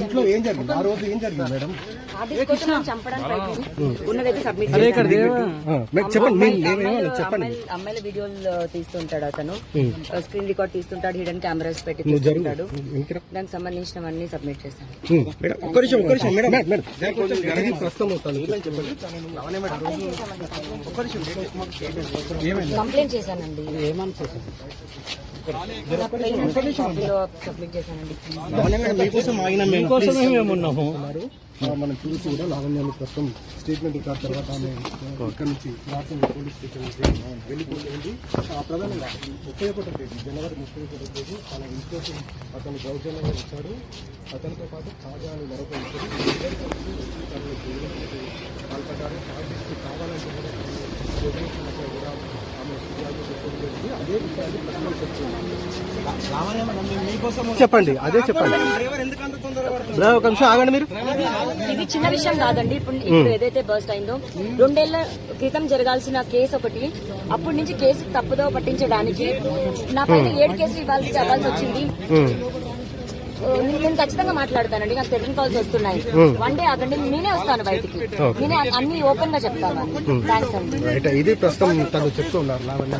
ఇంట్లో ఏం జరిగింది? ఆ రోజు ఏం జరిగింది మేడం? చెప్పండి చెప్పండి. అమ్మాయిల వీడియోలు తీస్తుంటాడు అతను. స్క్రీన్ రికార్డ్ తీస్తుంటాడు హిడెన్ కెమెరాస్ పెట్టి తీస్తుంటాడు. దానికి సంబంధించినవన్నీ సబ్మిట్ చేశాను. ఉమ్, మేడం ఒక్క నిమిషం ఒక్క నిమిషం మేడం మేడం ఇది ప్రస్తుతం అవుతాను చెప్పండి కంప్లైంట్ చేశానండి. నా ఉన్నాము మనం చూసి కూడా లావణ్యాన్ని ప్రస్తుతం స్టేట్మెంట్ రికార్డ్ తర్వాత ఆమె ఇక్కడ నుంచి రాసిన పోలీస్ స్టేషన్ వెళ్ళిపోయింది ఆ ప్రధానంగా ముప్పై ఒకటో తేదీ జనవరి ముప్పై ఒకటో తేదీ తన ఇంట్లో అతను దౌర్జన్యంగా వచ్చాడు అతనితో పాటు తాజా అని మరొక ఇద్దరు చెప్పండి అదే చెప్పండి. ఒక నిమిషం ఆగండి మీరు. ఇది చిన్న విషయం కాదండి. ఇప్పుడు ఇప్పుడు ఏదైతే బర్స్ట్ అయిందో రెండేళ్ళ క్రితం జరగాల్సిన కేసు ఒకటి. అప్పటి నుంచి కేసు తప్పుదో పట్టించడానికి నా పైన ఏడు కేసులు ఇవ్వాల్సి చెప్పాల్సి వచ్చింది. నేను ఖచ్చితంగా మాట్లాడతానండి. నాకు టెలిఫోన్ కాల్స్ వస్తున్నాయి. వన్ డే ఆగండి నేనే వస్తాను బయటికి. నేనే అన్ని ఓపెన్గా చెప్తాను. థ్యాంక్స్ అండి రైట్. ఇది ప్రస్తుతం తను చెప్తూ ఉన్నారు. లావణ్య